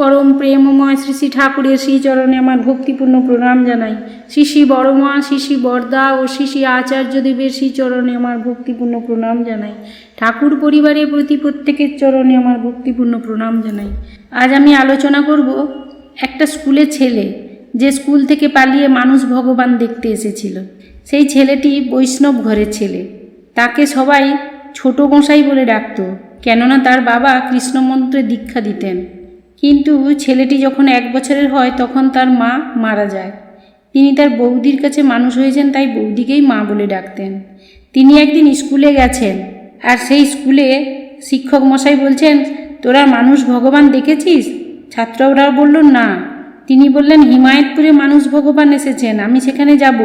পরম প্রেমময় শ্রী শ্রী ঠাকুরের শ্রীচরণে আমার ভক্তিপূর্ণ প্রণাম জানাই। শ্রী শ্রী বড়মা, শ্রী শ্রী বরদা ও শ্রী শ্রী আচার্যদেবের শ্রীচরণে আমার ভক্তিপূর্ণ প্রণাম জানাই। ঠাকুর পরিবারের প্রতি প্রত্যেকের চরণে আমার ভক্তিপূর্ণ প্রণাম জানাই। আজ আমি আলোচনা করব একটা স্কুলের ছেলে, যে স্কুল থেকে পালিয়ে মানুষ ভগবান দেখতে এসেছিল। সেই ছেলেটি বৈষ্ণব ঘরের ছেলে। তাকে সবাই ছোট গোসাই বলে ডাকতো, কেননা তার বাবা কৃষ্ণমন্ত্রে দীক্ষা দিতেন। কিন্তু ছেলেটি যখন এক বছরের হয় তখন তার মা মারা যায়। তিনি তার বৌদির কাছে মানুষ হয়েছেন তাই বৌদিকেই মা বলে ডাকতেন। তিনি একদিন স্কুলে গেছেন আর সেই স্কুলে শিক্ষক মশাই বলছেন, তোরা মানুষ ভগবান দেখেছিস? ছাত্ররা বলল, না। তিনি বললেন, হিমায়তপুরে মানুষ ভগবান এসেছেন, আমি সেখানে যাব।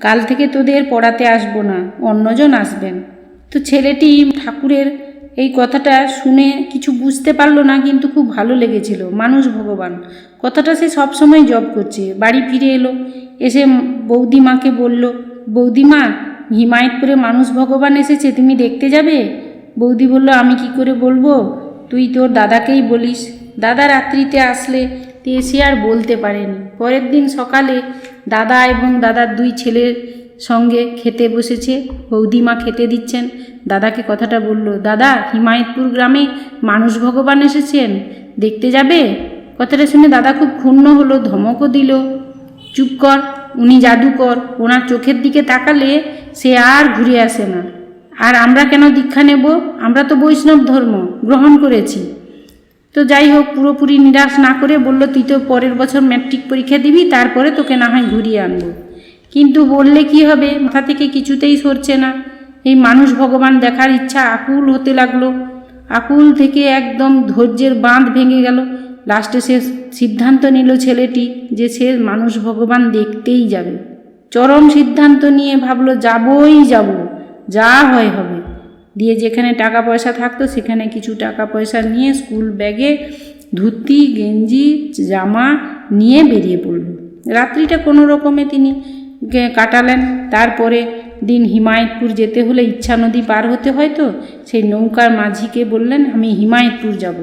কাল থেকে তোদের পড়াতে আসব না, অন্যজন আসবেন। তো ছেলেটি ঠাকুরের এই কথাটা শুনে কিছু বুঝতে পারল না, কিন্তু খুব ভালো লেগেছিল। মানুষ ভগবান। কথাটা সে সবসময় জব করছে। বাড়ি ফিরে এলো। এসে বৌদিমাকে বলল, বৌদিমা, হিমায়তপুরে মানুষ ভগবান এসেছে, তুমি দেখতে যাবে? বৌদি বলল, আমি কি করে বলব? তুই তোর দাদাকেই বলিস। দাদা রাত্রিতে আসলে সে আর বলতে পারেনি। পরের দিন সকালে দাদা এবং দাদার দুই ছেলের সঙ্গে খেতে বসেছে। বৌদিমা খেতে দিচ্ছেন। দাদাকে কথাটা বলল, দাদা, হিমায়তপুর গ্রামে মানুষ ভগবান এসেছেন। দেখতে যাবে? কথাটা শুনে দাদা খুব ক্ষুণ্ণ হলো, ধমকও দিল। চুপ কর, উনি জাদুকর। ওনার চোখের দিকে তাকালে সে আর ঘুরে আসে না। আর আমরা কেন দীক্ষা নেব? আমরা তো বৈষ্ণব ধর্ম, গ্রহণ করেছি। তো যাই হোক, পুরোপুরি নিরাশ না করে বলল, তুই তো পরের বছর ম্যাট্রিক পরীক্ষা দিবি, তারপরে তোকে না হয় ঘুরিয়ে আনব। কিন্তু বললে কি হবে? মাথা থেকে কিছুতেই সরছে না। এই মানুষ ভগবান দেখার ইচ্ছা আকুল হতে লাগল। আকুল থেকে একদম ধৈর্যের বাঁধ ভেঙে গেল। লাস্টে সে সিদ্ধান্ত নিল ছেলেটি যে সে মানুষ ভগবান দেখতেই যাবে। চরম সিদ্ধান্ত নিয়ে ভাবলো, যাবই যাব। যা হয় হবে। দিয়ে যেখানে টাকা পয়সা থাকতো, সেখানে কিছু টাকা পয়সা নিয়ে স্কুল ব্যাগে ধুতি, গেঞ্জি, জামা নিয়ে বেরিয়ে পড়ল। রাত্রিটা কোনো রকমে তিনি কাটালেন। তারপরে দিন হিমায়তপুর যেতে হলে ইচ্ছা নদী পার হতে হয় তো, সেই নৌকার মাঝিকে বললেন, আমি হিমায়তপুর যাব।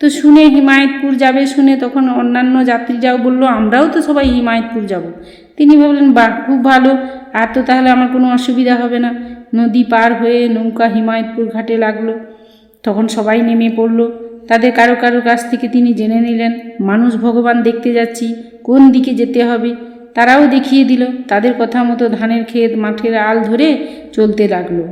তো শুনে হিমায়তপুর যাবে শুনে তখন অন্যান্য যাত্রীরাও বলল, আমরাও তো সবাই হিমায়তপুর যাব। তিনি ভাবলেন, বাহ, খুব ভালো। আর তো তাহলে আমার কোনো অসুবিধা হবে না। নদী পার হয়ে নৌকা হিমায়তপুর ঘাটে লাগল। তখন সবাই নেমে পড়ল। তাদের কারও কারও কাছ থেকে তিনি জেনে নিলেন, মানুষ ভগবান দেখতে যাচ্ছি, কোন দিকে যেতে হবে? তারাও দেখিয়ে দিল, তাদের কথা মতো ধানের ক্ষেত মাঠের আল ধরে চলতে লাগল।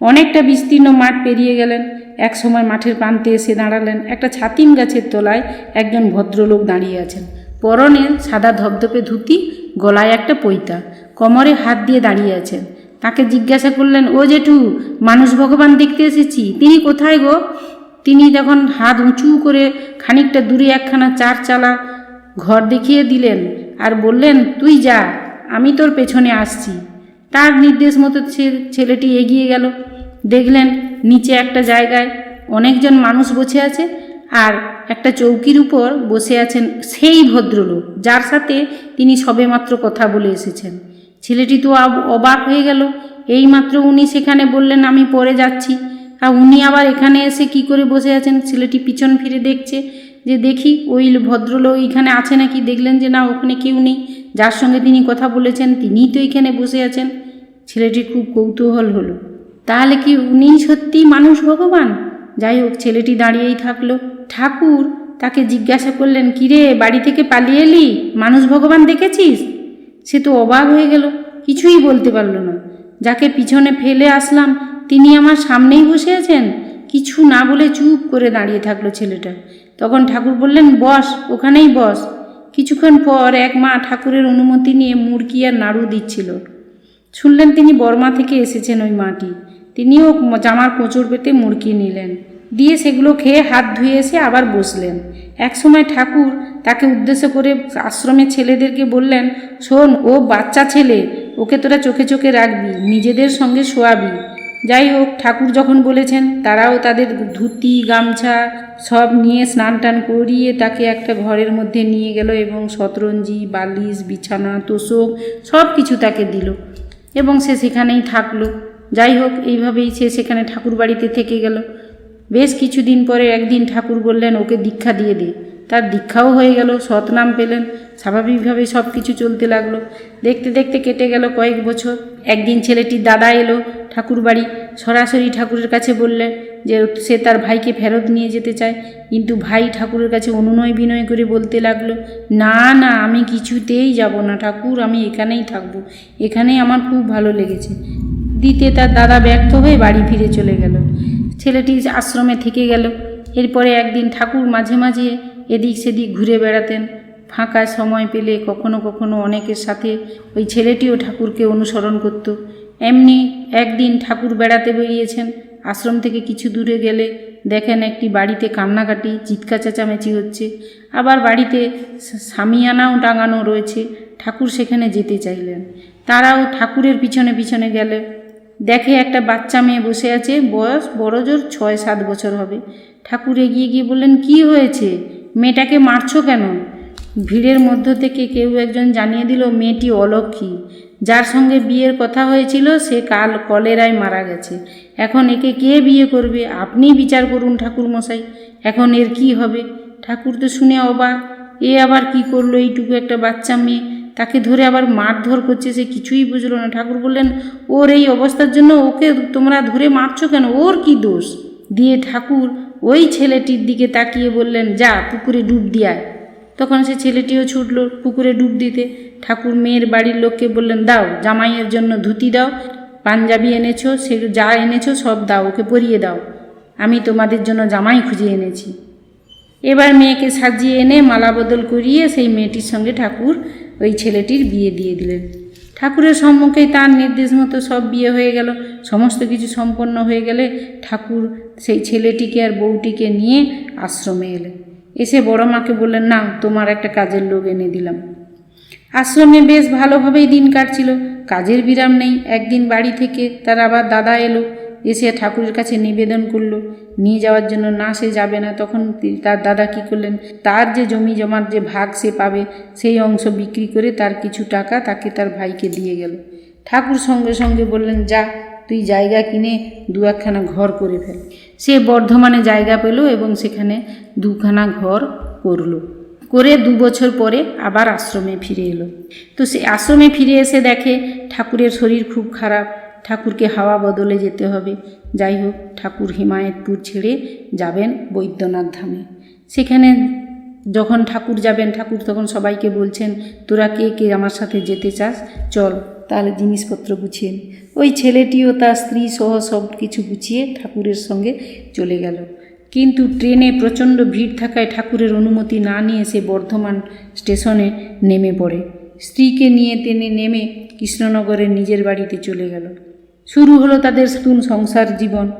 অনেকটা বিস্তীর্ণ মাঠ পেরিয়ে গেলেন। এক সময় মাঠের প্রান্তে এসে দাঁড়ালেন একটা ছাতিম গাছের তলায় একজন ভদ্রলোক দাঁড়িয়ে আছেন। পরনে সাদা ধপধপে ধুতি, গলায় একটা পৈতা, কোমরে হাত দিয়ে দাঁড়িয়ে আছেন। তাকে জিজ্ঞাসা করলেন, ও জেঠু, মানুষ ভগবান দেখতে এসেছি, তিনি কোথায় গো? তিনি তখন হাত উঁচু করে খানিকটা দূরে একখানা চার চালা ঘর দেখিয়ে দিলেন আর বললেন, তুই যা, আমি তোর পেছনে আসছি। তার নির্দেশ মতো ছেলেটি এগিয়ে গেল। দেখলেন, নিচে একটা জায়গায় অনেকজন মানুষ বসে আছে আর একটা চৌকির উপর বসে আছেন সেই ভদ্রলোক, যার সাথে তিনি সবেমাত্র কথা বলে এসেছেন। ছেলেটি তো অবাক হয়ে গেল। এইমাত্র উনি সেখানে বললেন, আমি পরে যাচ্ছি। আর উনি আবার এখানে এসে কি করে বসে আছেন? ছেলেটি পিছন ফিরে দেখছে। যে দেখি ওই ভদ্রলোক এখানে আছে নাকি? দেখলেন যে না, ওখানে কেউ নেই। যার সঙ্গে তিনি কথা বলেছেন, তিনিই তো এখানে বসে আছেন। ছেলেটি খুব কৌতূহল হলো। তাহলে কি উনি সত্যি মানুষ ভগবান? যাই হোক, ছেলেটি দাঁড়িয়েই থাকল। ঠাকুর তাকে জিজ্ঞাসা করলেন, কিরে, বাড়ি থেকে পালিয়ে এলি? মানুষ ভগবান দেখেছিস? সে তো অবাক হয়ে গেল। কিছুই বলতে পারল না। যাকে পিছনে ফেলে আসলাম, তিনি আমার সামনেই বসে আছেন? কিছু না বলে চুপ করে দাঁড়িয়ে থাকল ছেলেটা। তখন ঠাকুর বললেন, বস, ওখানেই বস। কিছুক্ষণ পর এক মা ঠাকুরের অনুমতি নিয়ে মুরকি আর নাড়ু দিচ্ছিল। শুনলেন তিনি বর্মা থেকে এসেছেন ওই মাটি। তিনিও জামার কোঁচড় পেতে মুরকি নিলেন। দিয়ে সেগুলো খেয়ে হাত ধুয়ে এসে আবার বসলেন। এক সময় ঠাকুর তাকে উদ্দেশ্য করে আশ্রমের ছেলেদেরকে বললেন, শোন, ও বাচ্চা ছেলে, ওকে তোরা চোখে চোখে রাখবি, নিজেদের সঙ্গে শোয়াবি। যাই হোক ঠাকুর যখন বলেছেন, তারাও তাদের ধুতি, গামছা সব নিয়ে স্নান টান করিয়ে তাকে একটা ঘরের মধ্যে নিয়ে গেল এবং শতরঞ্জি, বালিশ, বিছানা, তোষক সব কিছু তাকে দিল এবং সে সেখানেই থাকল। যাই হোক এইভাবেই সে সেখানে ঠাকুর বাড়িতে থেকে গেল। বেশ কিছুদিন পরে একদিন ঠাকুর বললেন, ওকে দীক্ষা দিয়ে দে। তার দীক্ষাও হয়ে গেল সৎনাম পেলেন, স্বাভাবিকভাবে সব কিছু চলতে লাগল। দেখতে দেখতে কেটে গেল কয়েক বছর। একদিন ছেলেটির দাদা এলো ঠাকুর বাড়ি সরাসরি ঠাকুরের কাছে বললেন যে, সে তার ভাইকে ফেরত নিয়ে যেতে চায়। কিন্তু ভাই ঠাকুরের কাছে অনুনয় বিনয় করে বলতে লাগল, না না, আমি কিছুতেই যাব না ঠাকুর, আমি এখানেই থাকব। এখানেই আমার খুব ভালো লেগেছে। দিতে তার দাদা ব্যর্থ হয়ে বাড়ি ফিরে চলে গেল। ছেলেটি আশ্রমে থেকে গেল। এরপরে একদিন ঠাকুর মাঝে মাঝে এদিক সেদিক ঘুরে বেড়াতেন। ফাঁকা সময় পেলে কখনো কখনো অনেকের সাথে ওই ছেলেটিও ঠাকুরকে অনুসরণ করত। এমনি একদিন ঠাকুর বেড়াতে বেরিয়েছেন। আশ্রম থেকে কিছু দূরে গেলে দেখেন একটি বাড়িতে কান্নাকাটি চিৎকা চেঁচামেচি হচ্ছে। আবার বাড়িতে সামিয়ানাও টাঙানো রয়েছে। ঠাকুর সেখানে যেতে চাইলেন। তারাও ঠাকুরের পিছনে পিছনে গেলে। দেখে একটা বাচ্চা মেয়ে বসে আছে। বয়স বড় জোর ছয় সাত বছর হবে। ঠাকুর এগিয়ে গিয়ে বললেন, কি হয়েছে? মেয়েটাকে মারছো কেন? ভিড়ের মধ্য থেকে কেউ একজন জানিয়ে দিল, মেয়েটি অলক্ষী। যার সঙ্গে বিয়ের কথা হয়েছিল, সে কাল কলেরায় মারা গেছে। এখন একে কে বিয়ে করবে? আপনি বিচার করুন ঠাকুর মশাই এখন এর কি হবে? ঠাকুর তো শুনে অবাক। এ আবার কি করল? এইটুকু একটা বাচ্চা মেয়ে। তাকে ধরে আবার মারধর করছে, সে কিছুই বুঝলো না। ঠাকুর বললেন, ওর এই অবস্থার জন্য ওকে তোমরা ধরে মারছো কেন? ওর কি দোষ? দিয়ে ঠাকুর ওই ছেলেটির দিকে তাকিয়ে বললেন, যা, পুকুরে ডুব দিয়ায় তখন সে ছেলেটিও ছুটল পুকুরে ডুব দিতে। ঠাকুর মেয়ের বাড়ির লোককে বললেন, দাও, জামাইয়ের জন্য ধুতি দাও, পাঞ্জাবি এনেছো, সে যা এনেছো সব দাও, ওকে পরিয়ে দাও। আমি তোমাদের জন্য জামাই খুঁজে এনেছি। এবার মেয়েকে সাজিয়ে এনে মালা বদল করিয়ে সেই মেয়েটির সঙ্গে ঠাকুর ওই ছেলেটির বিয়ে দিয়ে দিলেন। ঠাকুরের সম্মুখেই তার নির্দেশ মতো সব বিয়ে হয়ে গেল। সমস্ত কিছু সম্পন্ন হয়ে গেলে ঠাকুর সেই ছেলেটিকে আর বউটিকে নিয়ে আশ্রমে এলেন। এসে বড় মাকে বললেন, না, তোমার একটা কাজের লোক এনে দিলাম। আশ্রমে বেশ ভালোভাবেই দিন কাটছিল। কাজের বিরাম নেই। একদিন বাড়ি থেকে তার আবার দাদা এলো। এসে ঠাকুরের কাছে নিবেদন করল। নিয়ে যাওয়ার জন্য না সে যাবে না। তখন তার দাদা কি করলেন? তার যে জমি জমার যে ভাগ সে পাবে, সেই অংশ বিক্রি করে তার কিছু টাকা তাকে তার ভাইকে দিয়ে গেল। ঠাকুর সঙ্গে সঙ্গে বললেন, যা, তুই জায়গা কিনে দু একখানা ঘর করে ফেল। সে বর্ধমানে জায়গা পেল এবং সেখানে দুখানা ঘর করল। করে দু বছর পরে আবার আশ্রমে ফিরে এলো। তো সে আশ্রমে ফিরে এসে দেখে ঠাকুরের শরীর খুব খারাপ। ঠাকুরকে হাওয়া বদলে যেতে হবে। যাই হোক ঠাকুর হিমায়তপুর ছেড়ে যাবেন বৈদ্যনাথ ধামে। সেখানে যখন ঠাকুর যাবেন, ঠাকুর তখন সবাইকে বলছেন, তোরা কে কে আমার সাথে যেতে চাস? চল, তাহলে জিনিসপত্র গুছিয়ে। ওই ছেলেটিও তার স্ত্রী সহ সব কিছু গুছিয়ে ঠাকুরের সঙ্গে চলে গেল। কিন্তু ট্রেনে প্রচণ্ড ভিড় থাকায় ঠাকুরের অনুমতি না নিয়ে সে বর্ধমান স্টেশনে নেমে পড়ে। স্ত্রীকে নিয়ে তিনি নেমে কৃষ্ণনগরের নিজের বাড়িতে চলে গেল। শুরু হলো তাদের নতুন সংসার জীবন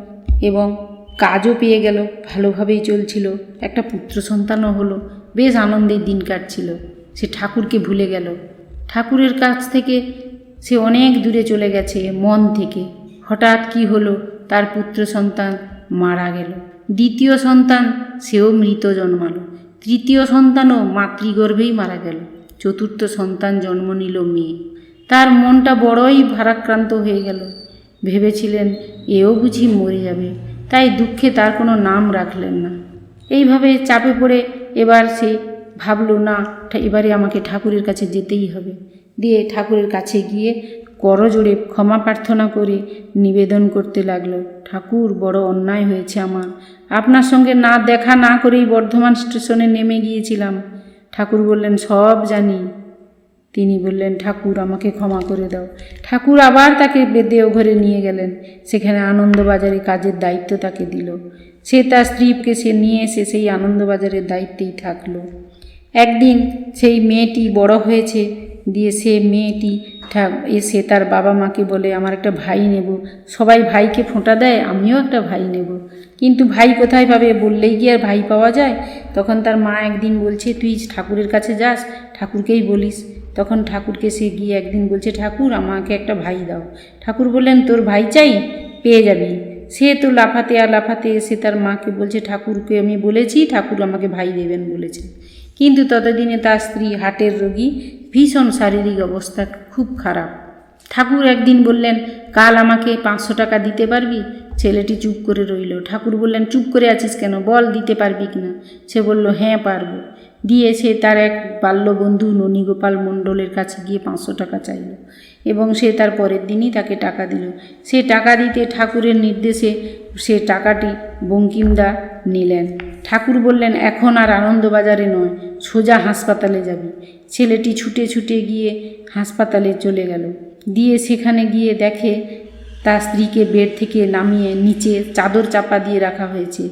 এবং কাজও পেয়ে গেল, ভালোভাবেই চলছিল। একটা পুত্র সন্তানও হলো, বেশ আনন্দের দিন কাটছিল। সে ঠাকুরকে ভুলে গেল। ঠাকুরের কাছ থেকে সে অনেক দূরে চলে গেছে, মন থেকে। হঠাৎ কি হলো, তার পুত্র সন্তান মারা গেল। দ্বিতীয় সন্তান, সেও মৃত জন্মালো। তৃতীয় সন্তানও মাতৃগর্ভেই মারা গেল। চতুর্থ সন্তান জন্ম নিল মেয়ে। তার মনটা বড়ই ভারাক্রান্ত হয়ে গেল। ভেবেছিলেন, এও বুঝি মরে যাবে। তাই দুঃখে তার কোনো নাম রাখলেন না। এইভাবে চাপে পড়ে এবার সে ভাবলো, না এবারে আমাকে ঠাকুরের কাছে যেতেই হবে। দিয়ে ঠাকুরের কাছে গিয়ে করজোড়ে ক্ষমা প্রার্থনা করে নিবেদন করতে লাগল, ঠাকুর, বড় অন্যায় হয়েছে আমার। আপনার সঙ্গে না দেখা না করেই বর্ধমান স্টেশনে নেমে গিয়েছিলাম। ঠাকুর বললেন, সব জানি। তিনি বললেন, ঠাকুর, আমাকে ক্ষমা করে দাও। ঠাকুর আবার তাকে দেওঘরে নিয়ে গেলেন। সেখানে আনন্দবাজারে কাজের দায়িত্ব তাকে দিল। সে তার স্ত্রীকে সে নিয়ে এসে সেই আনন্দবাজারের দায়িত্বেই থাকল। একদিন সেই মেয়েটি বড় হয়েছে, দিয়ে সে মেয়েটি এসে তার বাবা মাকে বলে, আমার একটা ভাই নেব। সবাই ভাইকে ফোঁটা দেয়, আমিও একটা ভাই নেব। কিন্তু ভাই কোথায় পাবে বললেই কি আর ভাই পাওয়া যায়? তখন তার মা একদিন বলছে, তুই ঠাকুরের কাছে যাস, ঠাকুরকেই বলিস। তখন ঠাকুরকে সে গিয়ে একদিন বলছে, ঠাকুর, আমাকে একটা ভাই দাও। ঠাকুর বললেন, তোর ভাই চাই? পেয়ে যাবি। সে তো লাফাতে আর লাফাতে এসে তার মাকে বলছে, ঠাকুরকে আমি বলেছি, ঠাকুর আমাকে ভাই দেবেন বলেছে। কিন্তু ততদিনে তার স্ত্রী হার্টের রোগী, ভীষণ শারীরিক অবস্থা খুব খারাপ। ঠাকুর একদিন বললেন, কাল আমাকে পাঁচশো টাকা দিতে পারবি? ছেলেটি চুপ করে রইল। ঠাকুর বললেন, চুপ করে আছিস কেন? বল, দিতে পারবি কিনা? সে বলল হ্যাঁ পারব। দিয়ে সে তার এক বাল্যবন্ধু ননীগোপাল মণ্ডলের কাছে গিয়ে পাঁচশো টাকা চাইল এবং সে তার পরের দিনই তাকে টাকা দিল। সে টাকা দিতে ঠাকুরের নির্দেশে সে টাকাটি বঙ্কিমদা নিলেন। ঠাকুর বললেন, এখন আর আনন্দবাজারে নয়, সোজা হাসপাতালে যাবি। ছেলেটি ছুটে ছুটে গিয়ে হাসপাতালে চলে গেল। দিয়ে সেখানে গিয়ে দেখে তার স্ত্রীকে বেড থেকে নামিয়ে নিচে চাদর চাপা দিয়ে রাখা হয়েছে।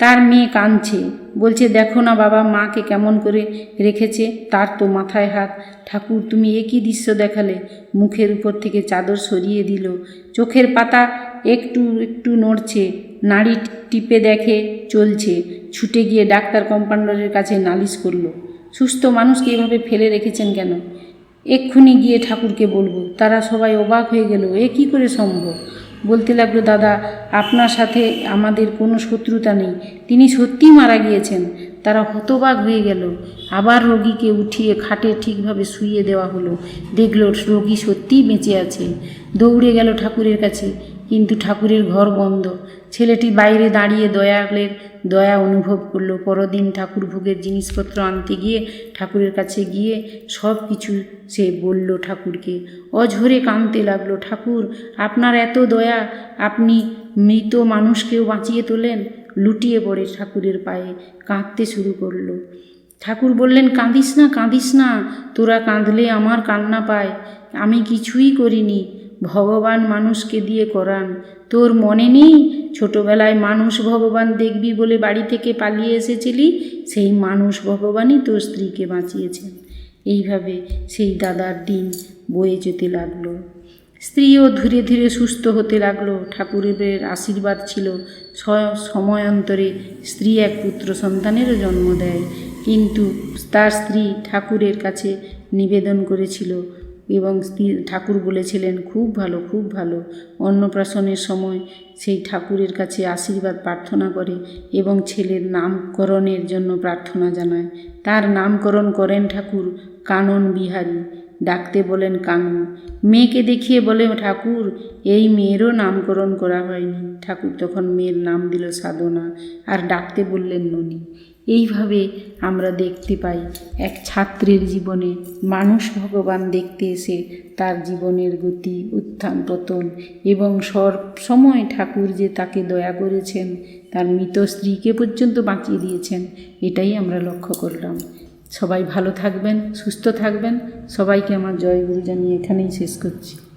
তার মেয়ে কাঁদছে। বলছে, দেখো না বাবা, মাকে কেমন করে রেখেছে, তার তো মাথায় হাত। ঠাকুর, তুমি একই দৃশ্য দেখালে। মুখের উপর থেকে চাদর সরিয়ে দিল। চোখের পাতা একটু একটু নড়ছে। নাড়ি টিপে দেখে চলছে। ছুটে গিয়ে ডাক্তার কম্পাউন্ডারের কাছে নালিশ করল, সুস্থ মানুষকে এভাবে ফেলে রেখেছেন কেন? এক্ষুনি গিয়ে ঠাকুরকে বলব। তারা সবাই অবাক হয়ে গেল। এ কী করে সম্ভব? বলতে লাগল, দাদা, আপনার সাথে আমাদের কোনো শত্রুতা নেই। তিনি সত্যিই মারা গিয়েছেন। তারা হতবাক হয়ে গেল। আবার রোগীকে উঠিয়ে খাটে ঠিকভাবে শুইয়ে দেওয়া হলো। দেখল রোগী সত্যিই বেঁচে আছে। দৌড়ে গেল ঠাকুরের কাছে। কিন্তু ঠাকুরের ঘর বন্ধ। ছেলেটি বাইরে দাঁড়িয়ে দয়ালের দয়া অনুভব করল। পরদিন ঠাকুর ভোগের জিনিসপত্র আনতে গিয়ে ঠাকুরের কাছে গিয়ে সব কিছু সে বলল ঠাকুরকে। অঝরে কাঁদতে লাগল, ঠাকুর, আপনার এত দয়া, আপনি মৃত মানুষকেও বাঁচিয়ে তোলেন? লুটিয়ে পড়ে ঠাকুরের পায়ে, কাঁদতে শুরু করল। ঠাকুর বললেন, কাঁদিস না কাঁদিস না, তোরা কাঁদলে আমার কান্না পায়। আমি কিছুই করিনি ভগবান মানুষকে দিয়ে করান। তোর মনে নেই? ছোটবেলায় মানুষ ভগবান দেখবি বলে বাড়ি থেকে পালিয়ে এসেছিলি? সেই মানুষ ভগবানই তোর স্ত্রীকে বাঁচিয়েছেন এইভাবে সেই দাদার দিন বয়ে যেতে লাগল। স্ত্রীও ধীরে ধীরে সুস্থ হতে লাগল। ঠাকুরের আশীর্বাদ ছিল। সময়ান্তরে স্ত্রী এক পুত্র সন্তানেরও জন্ম দেয়। কিন্তু তার স্ত্রী ঠাকুরের কাছে নিবেদন করেছিল এবং ঠাকুর বলেছিলেন, খুব ভালো খুব ভালো। অন্নপ্রাশনের সময় সেই ঠাকুরের কাছে আশীর্বাদ প্রার্থনা করে এবং ছেলের নামকরণের জন্য প্রার্থনা জানায়। তার নামকরণ করেন ঠাকুর কানন বিহারী। ডাকতে বলেন কানু। মেয়েকে দেখিয়ে বলে, ঠাকুর, এই মেয়েরও নামকরণ করা হয়নি। ঠাকুর তখন মেয়ের নাম দিল সাধনা আর ডাকতে বললেন ননী। এইভাবে আমরা দেখতে পাই এক ছাত্রের জীবনে মানুষ ভগবান দেখতে এসে তার জীবনের গতি, উত্থান, পতন এবং সব সময় ঠাকুর যে তাকে দয়া করেছেন, তার মৃত স্ত্রীকে পর্যন্ত বাঁচিয়ে দিয়েছেন, এটাই আমরা লক্ষ্য করলাম। সবাই ভালো থাকবেন সুস্থ থাকবেন। সবাইকে আমার জয় গুরু জানিয়ে এখানেই শেষ করছি।